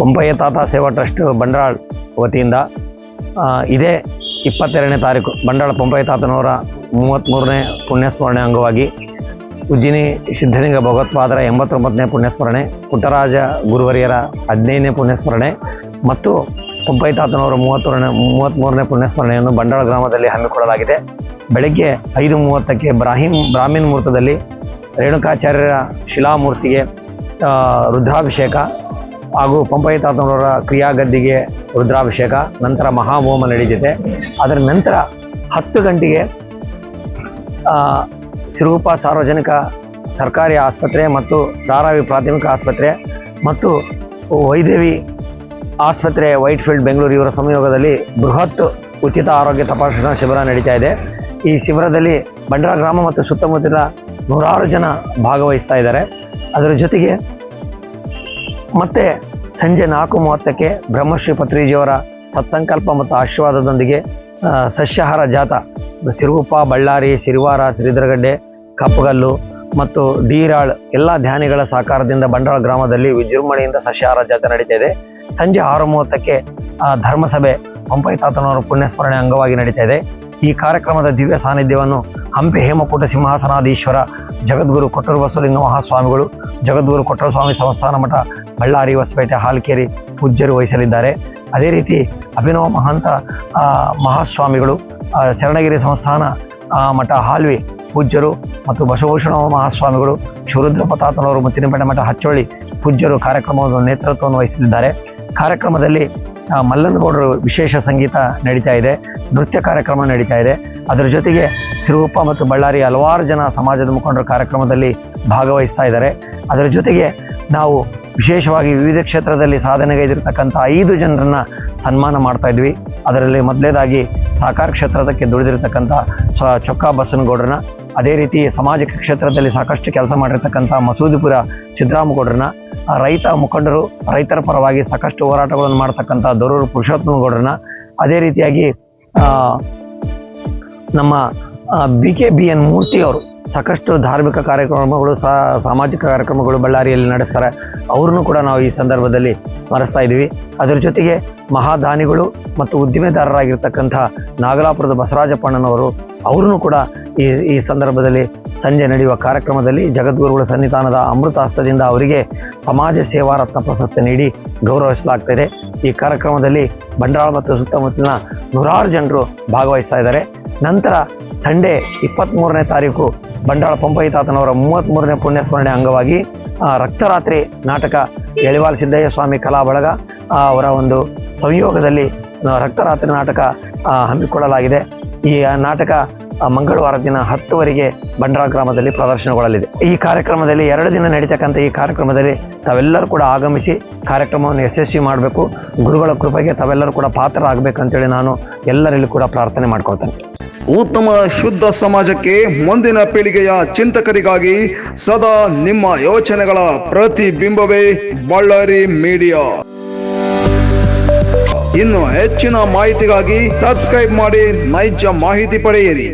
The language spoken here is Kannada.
ಪಂಪಯ್ಯ ತಾತ ಸೇವಾ ಟ್ರಸ್ಟ್ ಬಂಡಾಳ್ ವತಿಯಿಂದ ಇದೇ ಇಪ್ಪತ್ತೆರಡನೇ ತಾರೀಕು ಬಂಡಾಳ ಪಂಪಯ್ಯ ತಾತನವರ ಮೂವತ್ತ್ಮೂರನೇ ಪುಣ್ಯಸ್ಮರಣೆ ಅಂಗವಾಗಿ ಉಜ್ಜಿನಿ ಸಿದ್ಧಲಿಂಗ ಭಗವತ್ಪಾದರ ಎಂಬತ್ತೊಂಬತ್ತನೇ ಪುಣ್ಯಸ್ಮರಣೆ, ಪುಟ್ಟರಾಜ ಗುರುವರಿಯರ ಹದಿನೈದನೇ ಪುಣ್ಯಸ್ಮರಣೆ ಮತ್ತು ಪಂಪಯ್ಯ ತಾತನವರ ಮೂವತ್ತೂರನೇ ಮೂವತ್ತ್ಮೂರನೇ ಪುಣ್ಯಸ್ಮರಣೆಯನ್ನು ಬಂಡಾಳ ಗ್ರಾಮದಲ್ಲಿ ಹಮ್ಮಿಕೊಳ್ಳಲಾಗಿದೆ. ಬೆಳಗ್ಗೆ ಐದು ಮೂವತ್ತಕ್ಕೆ ಬ್ರಾಹಿಂ, ಬ್ರಾಹ್ಮೀಣ ಮುಹೂರ್ತದಲ್ಲಿ ರೇಣುಕಾಚಾರ್ಯರ ಶಿಲಾಮೂರ್ತಿಗೆ ರುದ್ರಾಭಿಷೇಕ ಹಾಗೂ ಪಂಪೈ ತಾತನವರ ಕ್ರಿಯಾಗದ್ದಿಗೆ ರುದ್ರಾಭಿಷೇಕ, ನಂತರ ಮಹಾಹೋಮ ನಡೆದಿದೆ ಅದರ ನಂತರ ಹತ್ತು ಗಂಟೆಗೆ ಸಿರುಗುಪ್ಪ ಸಾರ್ವಜನಿಕ ಸರ್ಕಾರಿ ಆಸ್ಪತ್ರೆ ಮತ್ತು ಧಾರಾವಿ ಪ್ರಾಥಮಿಕ ಆಸ್ಪತ್ರೆ ಮತ್ತು ವೈದೇವಿ ಆಸ್ಪತ್ರೆ ವೈಟ್ಫೀಲ್ಡ್ ಬೆಂಗಳೂರು ಇವರ ಸಂಯೋಗದಲ್ಲಿ ಬೃಹತ್ ಉಚಿತ ಆರೋಗ್ಯ ತಪಾಸಣಾ ಶಿಬಿರ ನಡೀತಾ ಇದೆ. ಈ ಶಿಬಿರದಲ್ಲಿ ಬಂಡಾರ ಗ್ರಾಮ ಮತ್ತು ಸುತ್ತಮುತ್ತಲ ನೂರಾರು ಜನ ಭಾಗವಹಿಸ್ತಾ ಇದ್ದಾರೆ. ಅದರ ಜೊತೆಗೆ ಮತ್ತೆ ಸಂಜೆ ನಾಲ್ಕು ಮೂವತ್ತಕ್ಕೆ ಬ್ರಹ್ಮಶ್ರೀ ಪತ್ರಿಜಿಯವರ ಸತ್ಸಂಕಲ್ಪ ಮತ್ತು ಆಶೀರ್ವಾದದೊಂದಿಗೆ ಸಸ್ಯಾಹಾರ ಜಾತ, ಸಿರುಗುಪ್ಪ, ಬಳ್ಳಾರಿ, ಸಿರಿವಾರ ಶ್ರೀಧರಗಡ್ಡೆ ಕಪ್ಪಗಲ್ಲು ಮತ್ತು ಡೀರಾಳ್ ಎಲ್ಲ ಧ್ಯಾನಿಗಳ ಸಹಕಾರದಿಂದ ಬಂಡಾಳ ಗ್ರಾಮದಲ್ಲಿ ವಿಜೃಂಭಣೆಯಿಂದ ಸಸ್ಯಾಹಾರ ಜಾತ ನಡೀತಾ ಇದೆ ಸಂಜೆ ಆರು ಮೂವತ್ತಕ್ಕೆ ಧರ್ಮಸಭೆ, ಪಂಪೈ ತಾತನವರ ಪುಣ್ಯಸ್ಮರಣೆ ಅಂಗವಾಗಿ ನಡೀತಾ ಇದೆ ಈ ಕಾರ್ಯಕ್ರಮದ ದಿವ್ಯ ಸಾನ್ನಿಧ್ಯವನ್ನು ಹಂಪಿ ಹೇಮಕೂಟ ಸಿಂಹಾಸನಾಧೀಶ್ವರ ಜಗದ್ಗುರು ಕೊಟ್ಟರು ಬಸವಲಿಂಗ ಮಹಾಸ್ವಾಮಿಗಳು, ಜಗದ್ಗುರು ಕೊಟ್ಟರು ಸ್ವಾಮಿ ಸಂಸ್ಥಾನ ಮಠ, ಬಳ್ಳಾರಿ ಹೊಸಪೇಟೆ ಹಾಲ್ಕೇರಿ ಪೂಜ್ಯರು ವಹಿಸಲಿದ್ದಾರೆ. ಅದೇ ರೀತಿ ಅಭಿನವ ಮಹಾಂತ ಮಹಾಸ್ವಾಮಿಗಳು ಶರಣಗಿರಿ ಸಂಸ್ಥಾನ ಮಠ ಹಾಲ್ವಿ ಪೂಜ್ಯರು ಮತ್ತು ಬಸವಭೂಷಣ ಮಹಾಸ್ವಾಮಿಗಳು, ಶಿವರುದ್ರ ಪತಾತನವರು ಮುತ್ತಿನಪೇಟೆ ಮಠ ಹಚ್ಚೊಳ್ಳಿ ಪೂಜ್ಯರು ಕಾರ್ಯಕ್ರಮದ ನೇತೃತ್ವವನ್ನು ವಹಿಸಲಿದ್ದಾರೆ. ಕಾರ್ಯಕ್ರಮದಲ್ಲಿ ಮಲ್ಲನಗೌಡರು ವಿಶೇಷ ಸಂಗೀತ ನಡೀತಾ ಇದೆ, ನೃತ್ಯ ಕಾರ್ಯಕ್ರಮ ನಡೀತಾ ಇದೆ. ಅದರ ಜೊತೆಗೆ ಸಿರುಗುಪ್ಪ ಮತ್ತು ಬಳ್ಳಾರಿ ಹಲವಾರು ಜನ ಸಮಾಜದ ಮುಖಂಡರ ಕಾರ್ಯಕ್ರಮದಲ್ಲಿ ಭಾಗವಹಿಸ್ತಾ ಇದ್ದಾರೆ. ಅದರ ಜೊತೆಗೆ ನಾವು ವಿಶೇಷವಾಗಿ ವಿವಿಧ ಕ್ಷೇತ್ರದಲ್ಲಿ ಸಾಧನೆಗೈದಿರ್ತಕ್ಕಂಥ ಐದು ಜನರನ್ನ ಸನ್ಮಾನ ಮಾಡ್ತಾ ಇದ್ವಿ. ಅದರಲ್ಲಿ ಮೊದಲೇದಾಗಿ ಸಾಕಾರ ಕ್ಷೇತ್ರದಕ್ಕೆ ದುಡಿದಿರ್ತಕ್ಕಂಥ ಸ್ವ ಚೊಕ್ಕ ಬಸನಗೌಡ್ರನ್ನ ಅದೇ ರೀತಿ ಸಾಮಾಜಿಕ ಕ್ಷೇತ್ರದಲ್ಲಿ ಸಾಕಷ್ಟು ಕೆಲಸ ಮಾಡಿರ್ತಕ್ಕಂಥ ಮಸೂದಿಪುರ ಸಿದ್ದರಾಮಗೌಡ್ರನ್ನ ರೈತ ಮುಖಂಡರು, ರೈತರ ಪರವಾಗಿ ಸಾಕಷ್ಟು ಹೋರಾಟಗಳನ್ನು ಮಾಡ್ತಕ್ಕಂಥ ದೊರೂರು ಪುರುಷೋತ್ತಮಗೌಡ್ರನ್ನ, ಅದೇ ರೀತಿಯಾಗಿ ನಮ್ಮ B K B N Murthy ಅವರು ಸಾಕಷ್ಟು ಧಾರ್ಮಿಕ ಕಾರ್ಯಕ್ರಮಗಳು ಸಹ ಸಾಮಾಜಿಕ ಕಾರ್ಯಕ್ರಮಗಳು ಬಳ್ಳಾರಿಯಲ್ಲಿ ನಡೆಸ್ತಾರೆ. ಅವ್ರನ್ನೂ ಕೂಡ ನಾವು ಈ ಸಂದರ್ಭದಲ್ಲಿ ಸ್ಮರಿಸ್ತಾ ಇದ್ದೀವಿ. ಅದರ ಜೊತೆಗೆ ಮಹಾದಾನಿಗಳು ಮತ್ತು ಉದ್ದಿಮೆದಾರರಾಗಿರ್ತಕ್ಕಂಥ ನಾಗಲಾಪುರದ ಬಸವರಾಜಪ್ಪಣ್ಣನವರು ಅವ್ರನ್ನೂ ಕೂಡ ಈ ಈ ಸಂದರ್ಭದಲ್ಲಿ ಸಂಜೆ ನಡೆಯುವ ಕಾರ್ಯಕ್ರಮದಲ್ಲಿ ಜಗದ್ಗುರುಗಳ ಸನ್ನಿಧಾನದ ಅಮೃತಾಸ್ತದಿಂದ ಅವರಿಗೆ ಸಮಾಜ ಸೇವಾ ರತ್ನ ಪ್ರಶಸ್ತಿ ನೀಡಿ ಗೌರವಿಸಲಾಗ್ತಿದೆ. ಈ ಕಾರ್ಯಕ್ರಮದಲ್ಲಿ ಬಂಡಾಳ ಮತ್ತು ಸುತ್ತಮುತ್ತಲಿನ ನೂರಾರು ಜನರು ಭಾಗವಹಿಸ್ತಾ ಇದ್ದಾರೆ. ನಂತರ ಸಂಡೇ ಇಪ್ಪತ್ತ್ಮೂರನೇ ತಾರೀಕು ಬಂಡಾಳ ಪಂಪಯ್ಯ ತಾತನವರ ಮೂವತ್ತ್ಮೂರನೇ ಪುಣ್ಯಸ್ಮರಣೆ ಅಂಗವಾಗಿ ರಕ್ತರಾತ್ರಿ ನಾಟಕ ಎಳಿವಾಲ್ ಸಿದ್ದಯ್ಯ ಸ್ವಾಮಿ ಕಲಾ ಬಳಗ ಅವರ ಒಂದು ಸಂಯೋಗದಲ್ಲಿ ರಕ್ತರಾತ್ರಿ ನಾಟಕ ಹಮ್ಮಿಕೊಳ್ಳಲಾಗಿದೆ. ಈ ನಾಟಕ ಮಂಗಳವಾರ ದಿನ ಹತ್ತುವರೆಗೆ ಬಂಡ್ರಾ ಗ್ರಾಮದಲ್ಲಿ ಪ್ರದರ್ಶನಗೊಳ್ಳಲಿದೆ. ಈ ಕಾರ್ಯಕ್ರಮದಲ್ಲಿ ಎರಡು ದಿನ ನಡೀತಕ್ಕಂಥ ಈ ಕಾರ್ಯಕ್ರಮದಲ್ಲಿ ತಾವೆಲ್ಲರೂ ಕೂಡ ಆಗಮಿಸಿ ಕಾರ್ಯಕ್ರಮವನ್ನು ಯಶಸ್ವಿ ಮಾಡಬೇಕು. ಗುರುಗಳ ಕೃಪೆಗೆ ತಾವೆಲ್ಲರೂ ಕೂಡ ಪಾತ್ರರಾಗಬೇಕಂತೇಳಿ ನಾನು ಎಲ್ಲರಲ್ಲಿ ಕೂಡ ಪ್ರಾರ್ಥನೆ ಮಾಡ್ಕೊಳ್ತೇನೆ. ಉತ್ತಮ ಶುದ್ಧ ಸಮಾಜಕ್ಕೆ ಮುಂದಿನ ಪೀಳಿಗೆಯ ಚಿಂತಕರಿಗಾಗಿ ಸದಾ ನಿಮ್ಮ ಯೋಚನೆಗಳ ಪ್ರತಿಬಿಂಬವೇ ಬಳ್ಳಾರಿ ಮೀಡಿಯಾ. ಇನ್ನು ಹೆಚ್ಚಿನ ಮಾಹಿತಿಗಾಗಿ ಸಬ್ಸ್ಕ್ರೈಬ್ ಮಾಡಿ ನೈಜ ಮಾಹಿತಿ ಪಡೆಯಿರಿ.